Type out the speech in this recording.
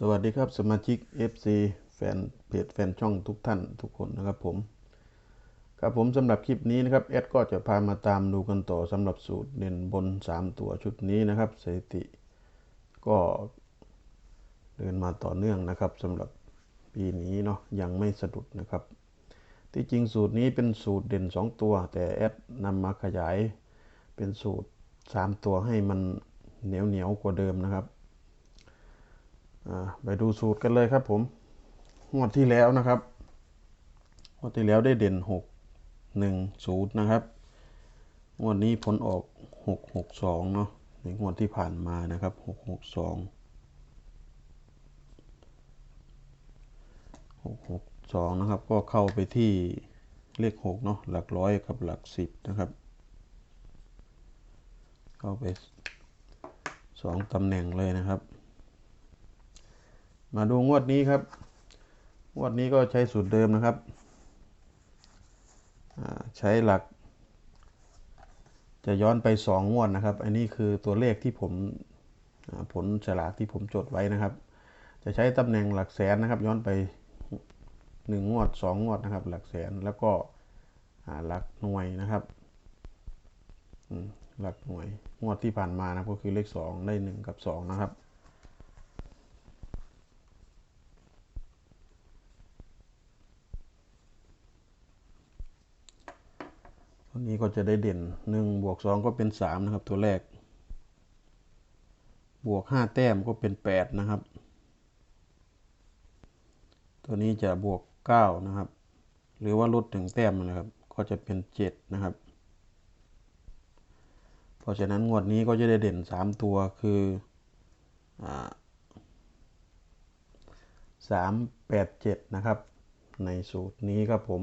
สวัสดีครับสมาชิก FC แฟนเพจแฟนช่องทุกท่านทุกคนนะครับผม ครับผมสำหรับคลิปนี้นะครับแอดก็จะพามาตามดูกันต่อสำหรับสูตรเด่นบน 3 ตัวชุดนี้นะครับสถิติ ก็เดินมาต่อเนื่องนะครับสำหรับปีนี้เนาะยังไม่สะดุดนะครับ ที่จริงสูตรนี้เป็นสูตรเด่น 2 ตัว แต่แอดนำมาขยายเป็นสูตร 3 ตัวให้มันเหนียวเหนียวกว่าเดิมนะครับ ไปดูสูตรกันเลยครับผมงวดที่แล้วนะครับงวดที่แล้วได้เด่นหกหนึ่งศูนย์นะครับงวดนี้ผลออกหกหกสองเนาะในงวดที่ผ่านมานะครับหกหกสองหกหกสองนะครับ ก็เข้าไปที่เลขหกเนาะหลักร้อยกับหลักสิบนะครับ เข้าไปสองตำแหน่งเลยนะครับ มาดูงวดนี้ครับ งวดนี้ก็ใช้สูตรเดิมนะครับ ใช้หลัก จะย้อนไปสองงวดนะครับ อันนี้คือตัวเลขที่ผมผลฉลากที่ผมจดไว้นะครับ จะใช้ตำแหน่งหลักแสนนะครับ ย้อนไปหนึ่งงวดสองงวดนะครับ หลักแสนแล้วก็หลักหน่วยนะครับหลักหน่วยงวดที่ผ่านมานะครับก็คือเลขสองได้หนึ่งกับสองนะครับ ตัวนี้ก็จะได้เด่นหนึ่งบวกสองก็เป็นสามนะครับ ตัวแรก บวกห้าแต้มก็เป็นแปดนะครับ ตัวนี้จะบวกเก้านะครับ หรือว่าลดถึงแต้มนะครับ ก็จะเป็นเจ็ดนะครับ เพราะฉะนั้นงวดนี้ก็จะได้เด่นสามตัวคือสามแปดเจ็ดนะครับ ในสูตรนี้ครับผม